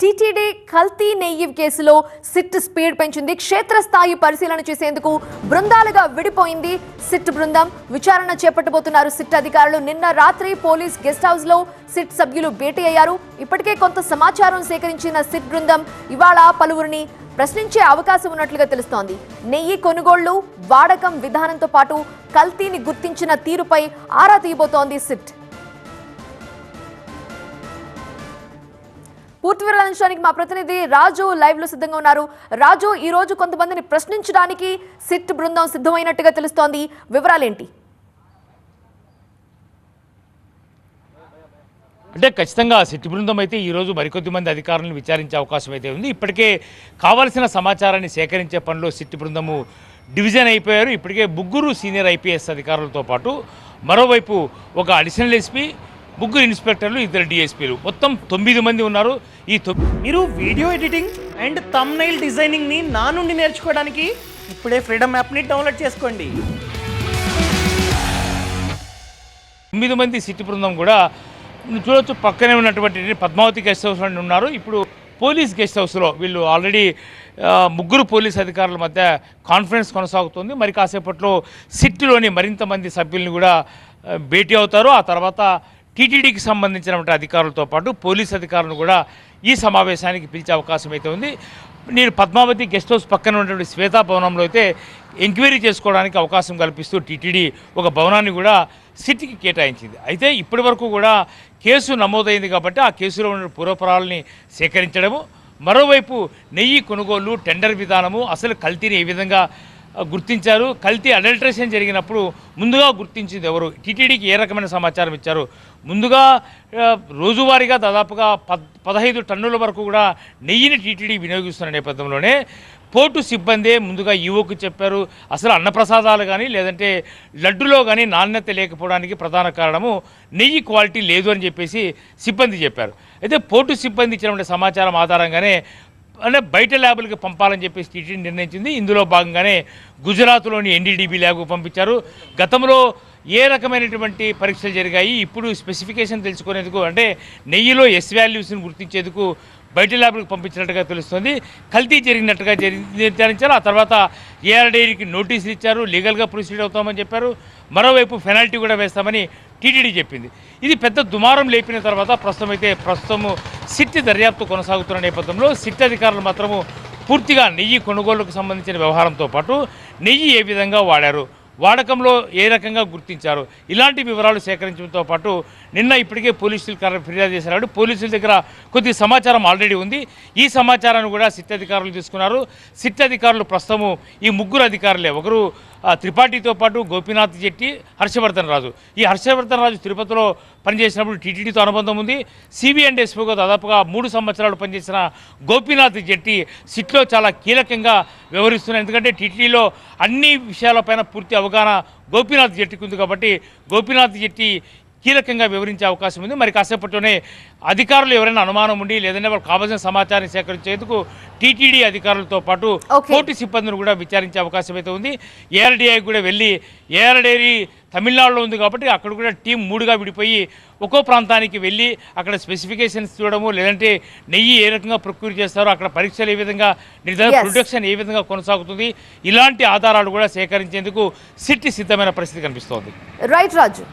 TTD కల్తీ నెయ్యి కేసులో సిట్ స్పీడ్ పెంచింది. క్షేత్రస్థాయి పరిశీలన చేసేందుకు బృందాలుగా విడిపోయింది సిట్ బృందం. విచారణ చేపట్టబోతున్నారు సిట్ అధికారులు. నిన్న రాత్రి పోలీస్ గెస్ట్ హౌస్లో సిట్ సభ్యులు భేటీ అయ్యారు. ఇప్పటికే కొంత సమాచారం సేకరించిన సిట్ బృందం ఇవాళ పలువురిని ప్రశ్నించే అవకాశం ఉన్నట్లుగా తెలుస్తోంది. నెయ్యి కొనుగోళ్ళు వాడకం విధానంతో పాటు కల్తీని గుర్తించిన తీరుపై ఆరా తీయబోతోంది సిట్. పూర్తి వివరాలు మా ప్రతినిధి రాజు లైవ్లో సిద్ధంగా ఉన్నారు. రాజు ఈ రోజు కొంతమందిని ప్రశ్నించడానికి సిట్ బృందం సిద్ధమైనట్టుగా తెలుస్తోంది. వివరాలేంటి? అంటే ఖచ్చితంగా సిట్ బృందం అయితే ఈరోజు మరికొద్ది మంది అధికారులను విచారించే అవకాశం అయితే ఉంది. ఇప్పటికే కావాల్సిన సమాచారాన్ని సేకరించే పనిలో సిట్ బృందము డివిజన్ అయిపోయారు. ఇప్పటికే ముగ్గురు సీనియర్ ఐపీఎస్ అధికారులతో పాటు మరోవైపు ఒక అడిషనల్ ఎస్పీ ముగ్గురు ఇన్స్పెక్టర్లు ఇద్దరు డిఎస్పీలు. మొత్తం తొమ్మిది మంది ఉన్నారు. ఈ మీరు వీడియో ఎడిటింగ్ అండ్ తమ్నైల్ డిజైనింగ్ని నా నుండి నేర్చుకోవడానికి ఇప్పుడే ఫ్రీడమ్ యాప్ని డౌన్లోడ్ చేసుకోండి. తొమ్మిది మంది సిట్టి బృందం కూడా చూడొచ్చు పక్కనే ఉన్నటువంటి పద్మావతి గెస్ట్ హౌస్ ఉన్నారు. ఇప్పుడు పోలీస్ గెస్ట్ హౌస్లో వీళ్ళు ఆల్రెడీ ముగ్గురు పోలీస్ అధికారుల మధ్య కాన్ఫరెన్స్ కొనసాగుతుంది. మరి కాసేపట్లో సిట్లోని మరింత మంది సభ్యుల్ని కూడా భేటీ అవుతారు. ఆ తర్వాత టీటీడీకి సంబంధించినటువంటి అధికారులతో పాటు పోలీస్ అధికారులను కూడా ఈ సమావేశానికి పిలిచే అవకాశం అయితే ఉంది. నేను పద్మావతి గెస్ట్ హౌస్ పక్కన ఉన్నటువంటి శ్వేతా భవనంలో అయితే ఎంక్వైరీ చేసుకోవడానికి అవకాశం కల్పిస్తూ టీటీడీ ఒక భవనాన్ని కూడా సిటీకి కేటాయించింది. అయితే ఇప్పటి వరకు కూడా కేసు నమోదైంది కాబట్టి ఆ కేసులో ఉన్న పూర్వపరాలని సేకరించడము మరోవైపు నెయ్యి కొనుగోలు టెండర్ విధానము అసలు కల్తీని ఏ విధంగా గుర్తించారు. కల్తీ అడల్ట్రేషన్ జరిగినప్పుడు ముందుగా గుర్తించింది ఎవరు? టీటీడీకి ఏ రకమైన సమాచారం ఇచ్చారు? ముందుగా రోజువారీగా దాదాపుగా పద్ పదహైదు టన్నుల వరకు కూడా నెయ్యిని టీటీడీ వినియోగిస్తున్న నేపథ్యంలోనే పోర్టు సిబ్బందే ముందుగా ఈవోకు చెప్పారు. అసలు అన్నప్రసాదాలు కానీ లేదంటే లడ్డులో కానీ నాణ్యత లేకపోవడానికి ప్రధాన కారణము నెయ్యి క్వాలిటీ లేదు అని చెప్పేసి సిబ్బంది చెప్పారు. అయితే పోర్టు సిబ్బంది ఇచ్చినటువంటి సమాచారం ఆధారంగానే అంటే బయట ల్యాబులకి పంపాలని చెప్పేసి టీటీడీ నిర్ణయించింది. ఇందులో భాగంగానే గుజరాత్లోని ఎన్డీడీబీ ల్యాబ్కు పంపించారు. గతంలో ఏ రకమైనటువంటి పరీక్షలు జరిగాయి? ఇప్పుడు స్పెసిఫికేషన్ తెలుసుకునేందుకు అంటే నెయ్యిలో ఎస్ వాల్యూస్ని గుర్తించేందుకు బయట ల్యాబ్లకు పంపించినట్టుగా తెలుస్తుంది. కల్తీ జరిగినట్టుగా జరిగింది నిర్ధారించారు. ఆ తర్వాత ఏఆర్డీకి నోటీసులు ఇచ్చారు. లీగల్గా ప్రొసీడ్ అవుతామని చెప్పారు. మరోవైపు పెనాల్టీ కూడా వేస్తామని టీటీడీ చెప్పింది. ఇది పెద్ద దుమారం లేపిన తర్వాత ప్రస్తుతం అయితే ప్రస్తుతము సిట్ దర్యాప్తు కొనసాగుతున్న నేపథ్యంలో సిట్ అధికారులు మాత్రము పూర్తిగా నెయ్యి కొనుగోలుకు సంబంధించిన వ్యవహారంతో పాటు నెయ్యి ఏ విధంగా వాడారు వాడకంలో ఏ రకంగా గుర్తించారు ఇలాంటి వివరాలు సేకరించడంతో పాటు నిన్న ఇప్పటికే పోలీసులు ఫిర్యాదు చేశారు. పోలీసుల దగ్గర కొద్ది సమాచారం ఆల్రెడీ ఉంది. ఈ సమాచారాన్ని కూడా సిట్ అధికారులు తీసుకున్నారు. సిట్ అధికారులు ప్రస్తుతము ఈ ముగ్గురు అధికారులే. ఒకరు త్రిపాఠితో పాటు గోపీనాథ్ జెట్టి హర్షవర్ధన్ రాజు. ఈ హర్షవర్ధన్ రాజు తిరుపతిలో పనిచేసినప్పుడు టీటీడీతో అనుబంధం ఉంది. సిబిఐ అండ్ ఎస్పీగా దాదాపుగా మూడు సంవత్సరాలు పనిచేసిన గోపీనాథ్ జెట్టి సిట్లో చాలా కీలకంగా వ్యవహరిస్తున్నారు. ఎందుకంటే టీటీడీలో అన్ని విషయాలపైన పూర్తి అవగాహన గోపీనాథ్ జెట్టికి ఉంది కాబట్టి గోపీనాథ్ జెట్టి కీలకంగా వివరించే అవకాశం ఉంది మరి కాసేపట్లోనే అధికారులు ఎవరైనా అనుమానం ఉండి లేదంటే వాళ్ళకి కావాల్సిన సమాచారం సేకరించేందుకు టీటీడీ అధికారులతో పాటు. పోటీ సిబ్బందిని కూడా విచారించే అవకాశం అయితే ఉంది ఏఆర్డీఐ కూడా వెళ్ళి ఏఆర్డీఐ తమిళనాడులో ఉంది కాబట్టి అక్కడ కూడా టీం మూడుగా విడిపోయి ఒక్కో ప్రాంతానికి వెళ్ళి అక్కడ స్పెసిఫికేషన్స్ చూడడము లేదంటే నెయ్యి ఏ రకంగా ప్రొక్యూర్ చేస్తారో అక్కడ పరీక్షలు ఏ విధంగా నిర్ధారణ. ప్రొడక్షన్ ఏ విధంగా కొనసాగుతుంది ఇలాంటి ఆధారాలు కూడా సేకరించేందుకు సిట్టి సిద్ధమైన పరిస్థితి కనిపిస్తోంది రైట్ రాజు